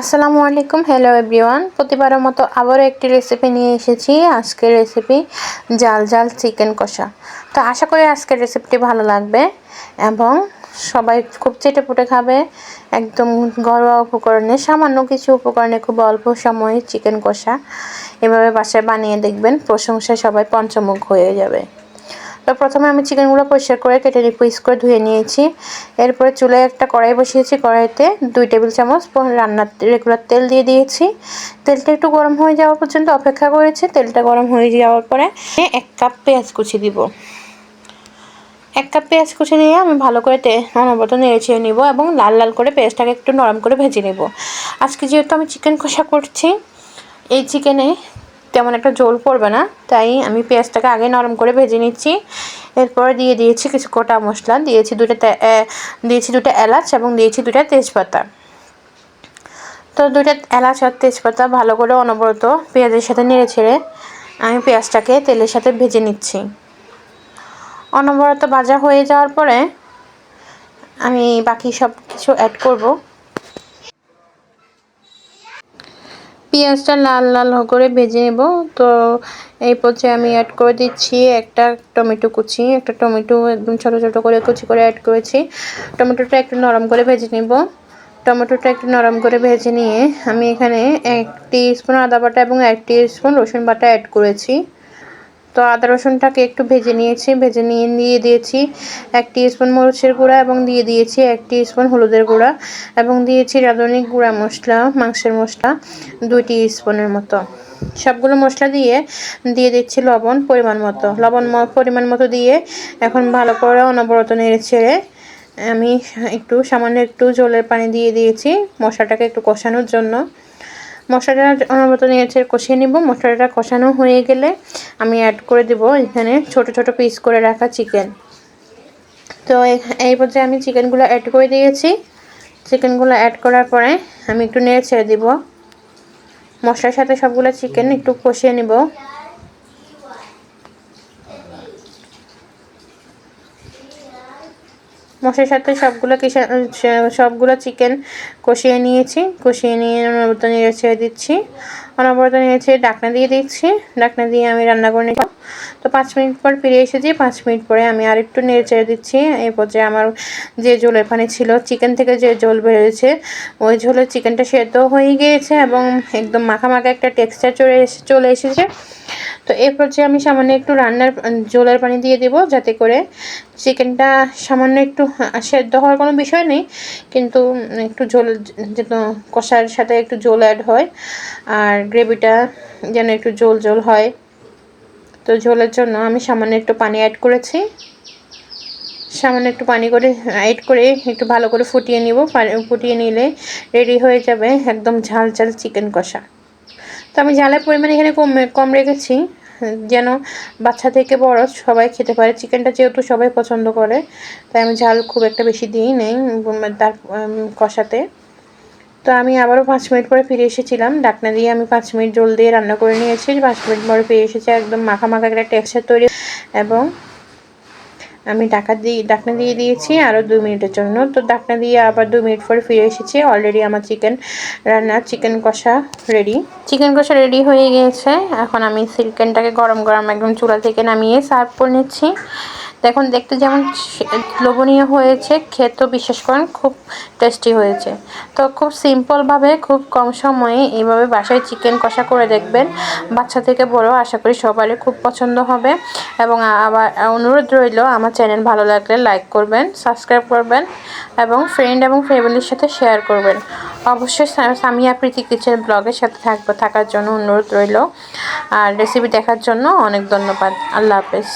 আসসালামু আলাইকুম hello everyone প্রতিবারের মতো আবারও একটি রেসিপি নিয়ে এসেছি, আজকের রেসিপি জাল জাল চিকেন কষা। তো আশা করি আজকের রেসিপিটি ভালো লাগবে এবং সবাই খুব চেটে পুটে খাবে, একদম ঘরোয়া উপকরণে, সামান্য কিছু উপকরণে খুব অল্প সময়ে চিকেন কষা। এভাবে বাসায় বানিয়ে দেখবেন, প্রশংসায় সবাই পঞ্চমুখ হয়ে যাবে। তো প্রথমে আমি চিকেনগুলো পরিষ্কার করে কেটে নিয়ে পিস করে ধুয়ে নিয়েছি। এরপরে চুলে একটা কড়াই বসিয়েছি, কড়াইতে দুই টেবিল চামচ রান্নার রেগুলার তেল দিয়ে দিয়েছি। তেলটা একটু গরম হয়ে যাওয়া পর্যন্ত অপেক্ষা করেছি, তেলটা গরম হয়ে যাওয়ার পরে এক কাপ পেঁয়াজ কুচি দিব। এক কাপ পেঁয়াজ কুচি দিয়ে আমি ভালো করে অনবরত নেড়ে ছেড়ে নিব এবং লাল লাল করে পেঁয়াজটাকে একটু নরম করে ভেজে নেব। আজকে যেহেতু আমি চিকেন কষা করছি, এই চিকেনে তেমন একটা জোল পড়বে না, তাই আমি পেঁয়াজটাকে আগে নরম করে ভেজে নিচ্ছি। এরপর দিয়ে দিয়েছি কিছু গোটা মশলা, দিয়েছি দুটো দিয়েছি দুটো এলাচ এবং দিয়েছি দুটো তেজপাতা। তো দুটো এলাচ আর তেজপাতা ভালো করে অনবরত পেঁয়াজের সাথে নেড়ে ছেড়ে আমি পেঁয়াজটাকে তেলের সাথে ভেজে নিচ্ছি। অনবরত ভাজা হয়ে যাওয়ার পরে আমি বাকি সব কিছু অ্যাড করব। পেঁয়াজটা লাল লাল করে ভেজে নেব। তো এই পর্যায়ে আমি অ্যাড করে দিচ্ছি একটা টমেটো কুচি। একটা টমেটো একদম ছোটো ছোটো করে কুচি করে অ্যাড করেছি। টমেটোটা একটু নরম করে ভেজে নেব। টমেটোটা একটু নরম করে ভেজে নিয়ে আমি এখানে এক স্পুন আদা বাটা এবং এক স্পুন রসুন বাটা অ্যাড করেছি। তো আদা রসুনটাকে একটু ভেজে নিয়েছি, ভেজে নিয়ে, দিয়ে দিয়েছি এক স্পুন মরিচের গুঁড়া এবং দিয়ে দিয়েছি এক স্পুন হলুদের গুঁড়া এবং দিয়েছি রাঁধুনি গুঁড়া মশলা, মাংসের মশলা দুই স্পুনের মতো। সবগুলো মশলা দিয়ে দিয়ে দিচ্ছি লবণ পরিমাণ মতো। লবণ পরিমাণ মতো দিয়ে এখন ভালো করে অনবরত নেড়ে ছেড়ে আমি একটু সামান্য একটু জলের পানি দিয়ে দিয়েছি। মশলাটাকে একটু কষানোর জন্য। মশলাটা অনবত নিয়েছে কষিয়ে নিব। মশলাটা কষানো হয়ে গেলে আমি অ্যাড করে দেব এখানে ছোট ছোট পিস করে রাখা চিকেন তো এই পর্যায়ে আমি চিকেনগুলো অ্যাড করে দিয়েছি। চিকেনগুলো অ্যাড করার পরে আমি একটু নেড়ে ছেড়ে দিব। মশলার সাথে সবগুলো চিকেন একটু কষিয়ে নিব। মশলার সাথে সবগুলো সবগুলো চিকেন কষিয়ে নিয়েছি। কষিয়ে নিয়ে অনবরত নেড়ে ছেড়ে দিচ্ছি। অনবরত নেড়ে ছেড়ে ডাকনা দিয়ে দিচ্ছি। ডাকনা দিয়ে আমি রান্না করে নিব। তো পাঁচ মিনিট পর ফিরে এসেছি। পাঁচ মিনিট পরে আমি আরেকটু নেড়ে ছেড়ে দিচ্ছি। এই পর্যায়ে আমার যে জলের পানি ছিল চিকেন থেকে যে জল বেরোয়েছে, ওই ঝোলের চিকেনটা সেদ্ধ হয়ে গিয়েছে এবং একদম মাখা মাখা একটা টেক্সচার চলে এসে, চলে এসেছে। তো এরপর যে আমি সামান্য একটু রান্নার জলের পানি দিয়ে দেবো যাতে করে চিকেনটা সামান্য একটু সেদ্ধ হওয়ার কোনো বিষয় নেই, কিন্তু একটু ঝোল যেন কষার সাথে একটু জল অ্যাড হয় আর গ্রেভিটা যেন একটু জোল জোল হয়। তো ঝোলের জন্য আমি সামান্য একটু পানি অ্যাড করেছি। সামান্য একটু পানি করে অ্যাড করে একটু ভালো করে ফুটিয়ে নিব। ফুটিয়ে নিলে রেডি হয়ে যাবে একদম ঝাল ঝাল চিকেন কষা। তো আমি ঝালের পরিমাণ এখানে কম কম রেখেছি। যেন বাচ্চা থেকে বড় সবাই খেতে পারে। চিকেনটা যেহেতু সবাই পছন্দ করে, তাই আমি ঝাল খুব একটা বেশি দিই নেই তার কষাতে। তো আমি আবারও পাঁচ মিনিট পরে ফিরে এসেছিলাম। ডাকনা দিয়ে আমি পাঁচ মিনিট জল দিয়ে রান্না করে নিয়েছি। পাঁচ মিনিট পরে ফিরে এসেছি একদম মাখা মাখা একটা টেক্সচার তৈরি। এবং আমি ডাকা দিয়ে, ডাকনা দিয়ে দিয়েছি আরও দু মিনিটের জন্য। তো ডাকনা দিয়ে আবার দু মিনিট পরে ফিরে এসেছি। অলরেডি আমার চিকেন রান্না চিকেন কষা রেডি চিকেন কষা রেডি হয়ে গিয়েছে এখন আমি চিকেনটাকে গরম গরম একদম চুলা থেকে নামিয়ে সার্ভ করে নিচ্ছি। দেখুন, দেখতে যেমন লোভনীয় হয়েছে, খেতেও বিশ্বাস করেন, খুব টেস্টি হয়েছে। তো খুব সিম্পলভাবে খুব কম সময়ে এইভাবে বাসায় চিকেন কষা করে দেখবেন। বাচ্চা থেকে বড়, আশা করি সবারই খুব পছন্দ হবে। এবং আবার অনুরোধ রইল, আমার চ্যানেল ভালো লাগলে লাইক করবেন সাবস্ক্রাইব করবেন, এবং ফ্রেন্ড এবং ফ্যামিলির সাথে শেয়ার করবেন। অবশ্যই সামিয়া প্রীতি কিচেন ব্লগের সাথে থাকবে, থাকার জন্য অনুরোধ রইল। আর রেসিপি দেখার জন্য অনেক ধন্যবাদ। আল্লাহ হাফেজ।